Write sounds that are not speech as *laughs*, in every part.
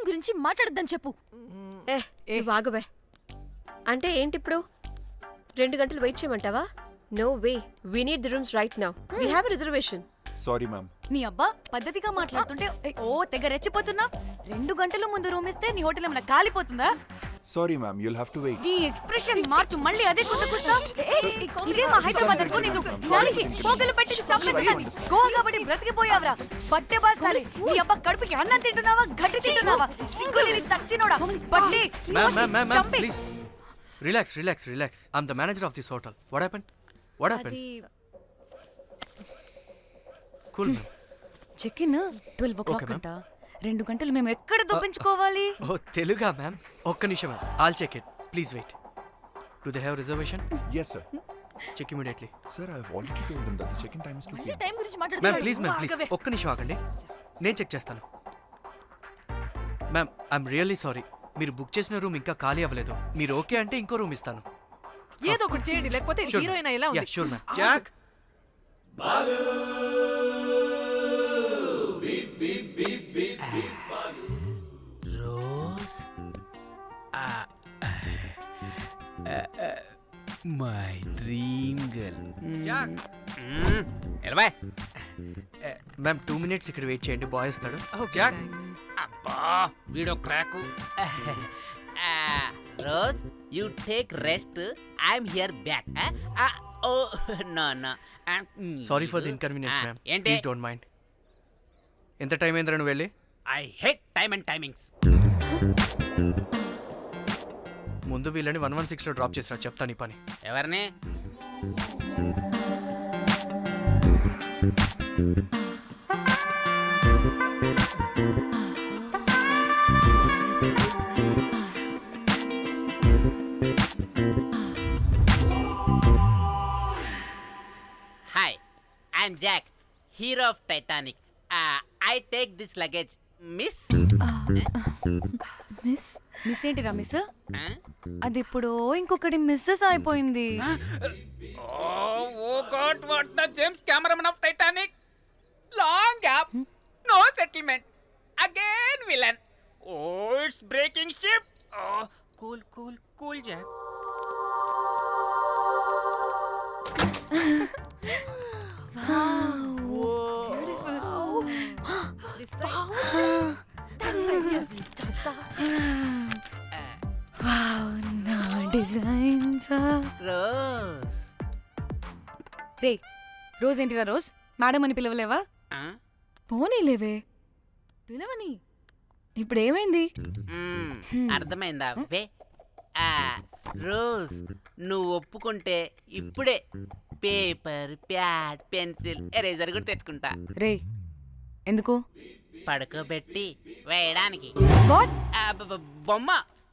Time గురించి మాట్లాడద్దని చెప్పు. ఏ ఆగువే అంటే ఏంటి ఇప్పుడు రెండు గంటలు వెయిట్ చేయమంటావా? No way we need the rooms right now we have reservation sorry ma'am నీ అబ్బా పద్ధతిగా మాట్లాడుతుంటే ఓ తెగ రెచ్చిపోతున్నా. రెండు గంటల ముందు రూమ్ ఇస్తే నీ హోటల్ ఏమైనా కాలిపోతుందా? Sorry ma'am you'll have to wait నీ ఎక్స్ప్రెషన్ మార్చు మళ్ళీ అదే కొత్త కొత్త ఏయ్, ఏయ్, కామెడీ ఇదే మా హైదరాబాద్ అనుకో నిన్ను నాలికి పోగలు పెట్టి చంపేసాని గోవా కాబట్టి బ్రతికిపోయావరా బట్టే బాసాలి నీ అబ్బా కడుపుకి అన్నం తింటున్నావా గడ్డి తింటున్నావా సింగులేని సచ్చినోడా బట్టి మ్యామ్ మ్యామ్ మ్యామ్ మ్యామ్ చంపే please relax relax relax I'm the manager of this hotel what happen what happen cool ma'am check in twelve o'clock. అంట రెండు గంటలు మేము ఎక్కడ దొప్పించుకోవాలి ఓ తెలుగా మ్యామ్. ఒక్క నిమిషం ma'am. I'll check it please wait do they have reservation yes sir check immediately sir I already told them that the check in time is 2 మళ్ళీ pm time గురించి ma'am మాట్లాడుతున్నాడు ప్లీజ్ మ్యామ్ ప్లీజ్. ఒక్క నిమిషం ఆగండి. నేను check చేస్తాను. Ma'am I'm really sorry మీరు book చేసిన రూమ్ ఇంకా ఖాళీ అవ్వలేదు. మీరు ఓకే అంటే ఇంకో రూమ్ ఇస్తాను. ఏదో ఒకటి చేయండి లేకపోతే హీరోయిన్ ఎలా ఉంది? Sure ma'am Jack my dream girl ఎలవా ma'am two minutes ఇక్కడ వెయిట్ చేయండి బాయ్ వస్తాడు. అబ్బా వీడో crack. Rose you take rest I'm here back. Oh no no. Sorry for the inconvenience ma'am ఏంటి? ప్లీజ్ డోంట్ మైండ్ ఎంత time అయిందిరా నువ్వు వెళ్ళి? I hate time and timings. ముందు వీళ్ళని వన్ వన్ సిక్స్లో డ్రాప్ చేసినా చెప్తాను ఈ పని. ఎవరిని? Hi I'm Jack hero of Titanic I take this luggage miss miss miss ఏంటిరా మిస్ అది ఇప్పుడు ఇంకొకటి మిస్సెస్ అయిపోయింది Oh, oh God, what the James Cameron of Titanic? Long gap, no settlement. Again villain. Oh, it's breaking ship. Oh, cool, cool, cool, Jack. నా designs Rose. రే Rose ఏంటిరా Rose? Madam అని పిలవలేవా? పోనీలేవే పిలవని. ఇప్పుడు ఏమైంది Hmm, అర్థమైందా? వే ఆ, రోజ్ నువ్వు ఒప్పుకుంటే ఇప్పుడే పేపర్ ప్యాడ్ పెన్సిల్ ఎరేజర్ కూడా తెచ్చుకుంటా. రే ఎందుకు? పడుకోబెట్టి వేయడానికి. వాట్ ఆ, బ- బ- బొమ్మ.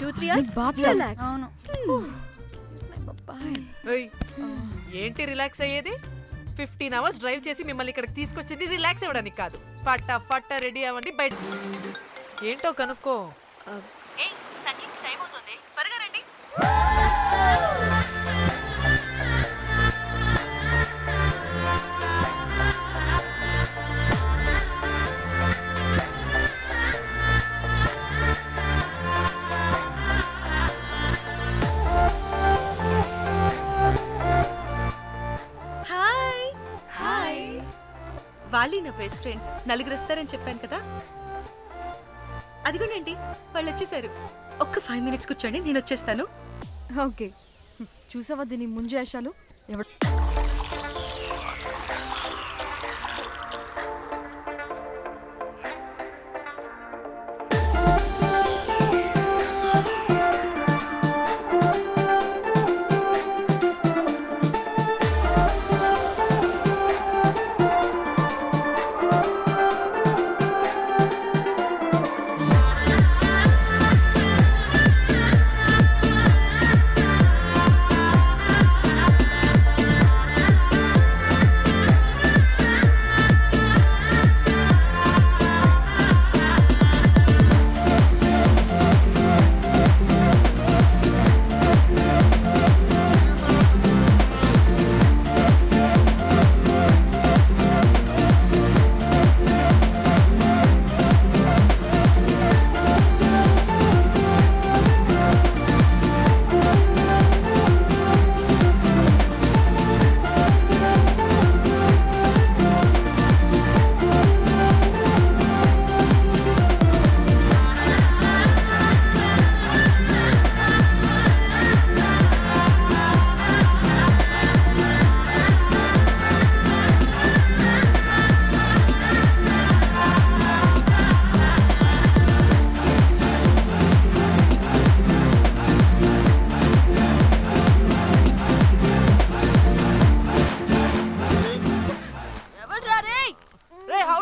Hours bathroom. రిలాక్స్ అవును. ఏయ్, ఏంటి రిలాక్స్ అయ్యేది? ఫిఫ్టీన్ అవర్స్ డ్రైవ్ చేసి మిమ్మల్ని ఇక్కడికి తీసుకొచ్చింది రిలాక్స్ అవ్వడానికి కాదు. పట్ట పట్ట రెడీ అవ్వండి బయట. ఏంటో కనుక్కో? Best friends. నలుగురు వస్తారని చెప్పాను కదా. అదిగోనండి వాళ్ళు వచ్చేసారు. ఒక్క ఫైవ్ మినిట్స్ కూర్చోండి నేను వచ్చేస్తాను. ఓకే. చూసావా దీని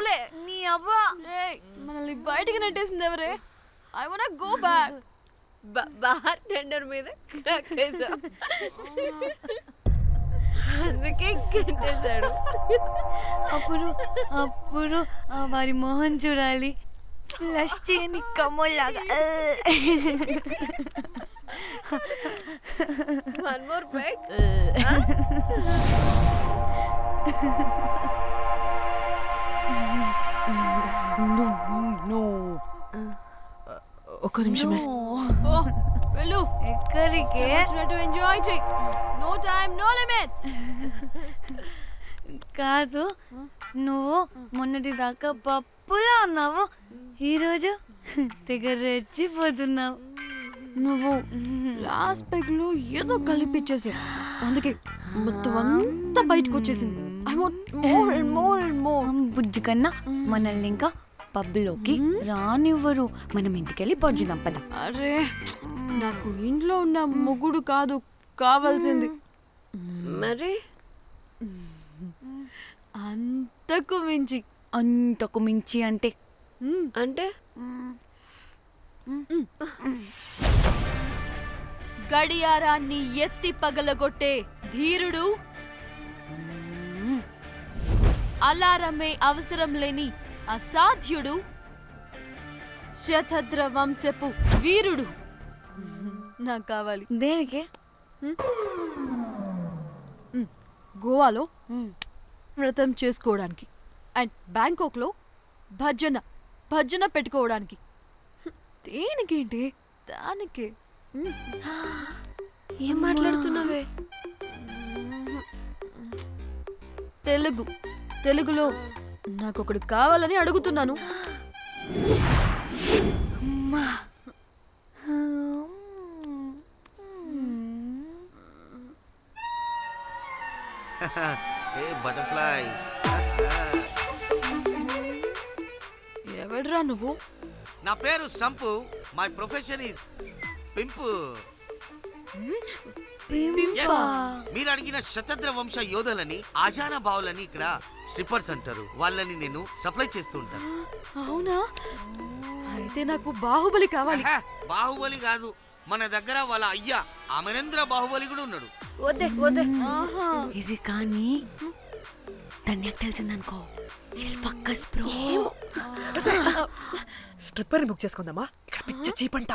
ముంజు వేషాలు ఎవడు బయటికి నెట్టేసింది ఎవరే? I want go back bartender మీద crack వేసా. అందుకే కట్టేశాడు అప్పుడు అప్పుడు ఆ వారి మొహం చూడాలి. ఫ్లష్ చేయని కమ్మలాగా వన్ మోర్ బ్యాక్ ఒక్క నిమిషమే. ఓ వెళ్ళు. ఎక్కడికే? వచ్చినట్టు ఎంజాయ్ చెయ్యి నో టైం నో లిమిట్స్ కాదు నువ్వు మొన్నటి దాకా పప్పులా ఉన్నావు. ఈరోజు తెగ రెచ్చిపోతున్నావు నువ్వు లాస్ట్ పెగ్లో ఏదో కలిపిచ్చేసి అందుకే మొత్తం అంతా బయటకు వచ్చేసింది. I want more and more and more. Bujju కన్నా మనల్ని ఇంకా పబ్లోకి రానివ్వరు. మనం ఇంటికెళ్ళి పొంచుదాం పద. అరే నాకు ఇంట్లో ఉన్న మొగుడు కాదు కావాల్సింది. మరి? అంతకు మించి. అంతకు మించి అంటే? అంటే? గడియారాన్ని ఎత్తి పగలగొట్టే ధీరుడు అలారమే అవసరం లేని అసాధ్యుడు శతద్ర వంశపు వీరుడు. నాకు కావాలి. దేనికి? గోవాలో వ్రతం చేసుకోవడానికి అండ్ బ్యాంకాక్లో భజన భజన పెట్టుకోవడానికి. దేనికేంటి? దానికి. ఏం మాట్లాడుతున్నావే? తెలుగు. తెలుగులో నాకు ఒకడు కావాలని అడుగుతున్నాను. బటర్ఫ్లైస్ *laughs* ఎవడ్రా నువ్వు? నా పేరు Sampu. My profession is pimp Yes. మీరు అడిగిన శతద్ర వంశ యోధులని ఆజానా బావులని ఇక్కడ స్ట్రిప్పర్స్ అంటారు. వాళ్ళని నేను సప్లై చేస్తూ ఉంటాను. అవునా? అయితే నాకు బాహుబలి కావాలి. ఆహా, బాహుబలి కాదు. మన దగ్గర వాళ్ళ అయ్యా అమరేంద్ర బాహుబలి కూడా ఉన్నాడు. వద్దే వద్దే. ఆహా. ఇది కానీ ధన్యకు తెలిసిందనుకో. Focus bro. స్ట్రిప్పర్ బుక్ చేసుకుందామా? ఇక్కడ పిచ్చ చీపంట.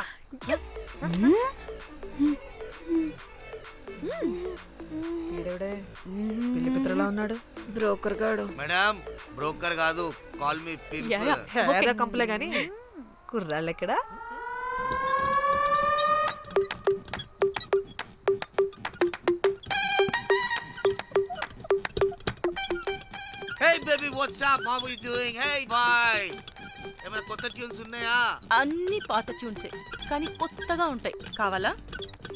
ఉన్నాడు? బ్రోకర్ గాడు. మేడం బ్రోకర్ కాదు కాల్ మీ ఏదో కంపలే గాని. కుర్రాళ్ళు ఎక్కడ? Hey baby what's up how you doing hey boy ఏమైనా కొత్త ట్యూన్స్ ఉన్నాయా? అన్ని పాత ట్యూన్సే కానీ కొత్తగా ఉంటాయి. కావాలా?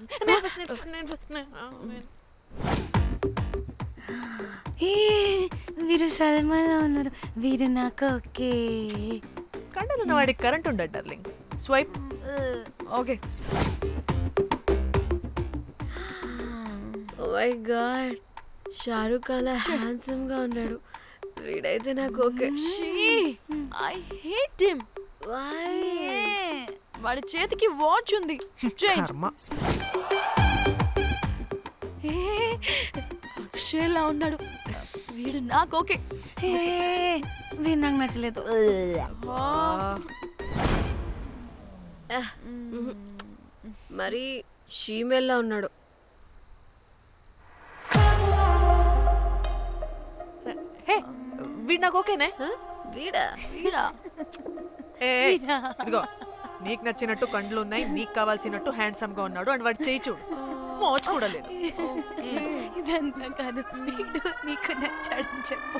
మ్మ్. ఏ, వీరు సల్మాలో ఉన్నారు. వీరు నాకు ఓకే. కండలున్న వాడికి కరెంట్ ఉండడు darling. Swipe. Okay. Oh my god. Shahrukh అలా హ్యాండ్సమ్గా ఉన్నాడు. వీడైతే నాకు okay. I hate him. Why. వాడి చేతికి వాచ్ ఉంది. కర్మ. అక్షయ్లా ఉన్నాడు. వీడు నాకు ఓకే. వీడు నాకు నచ్చలేదు. మరి షీమేల్లా ఉన్నాడు. వీడు నాకు ఓకేనే? వీడా? వీడా? ఏ ఏ, ఇదిగో నీకు నచ్చినట్టు కండ్లు ఉన్నాయి నీకు కావాల్సినట్టు హ్యాండ్సమ్గా ఉన్నాడు అండ్ వాడు చేయి చూడు. మోచు కూడా లేదు. ఇదంతా కాదు. నీకు నచ్చాడని చెప్పు.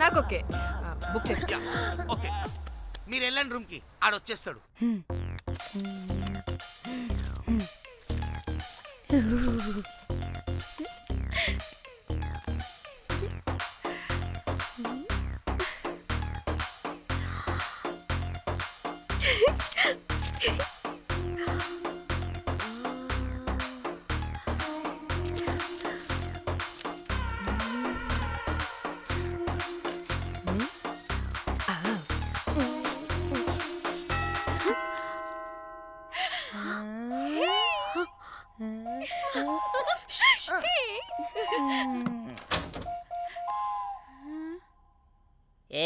నాకు ఓకే. బుక్ చేసి యా ఓకే. మీరు వెళ్ళండి రూమ్కి ఆడొచ్చేస్తాడు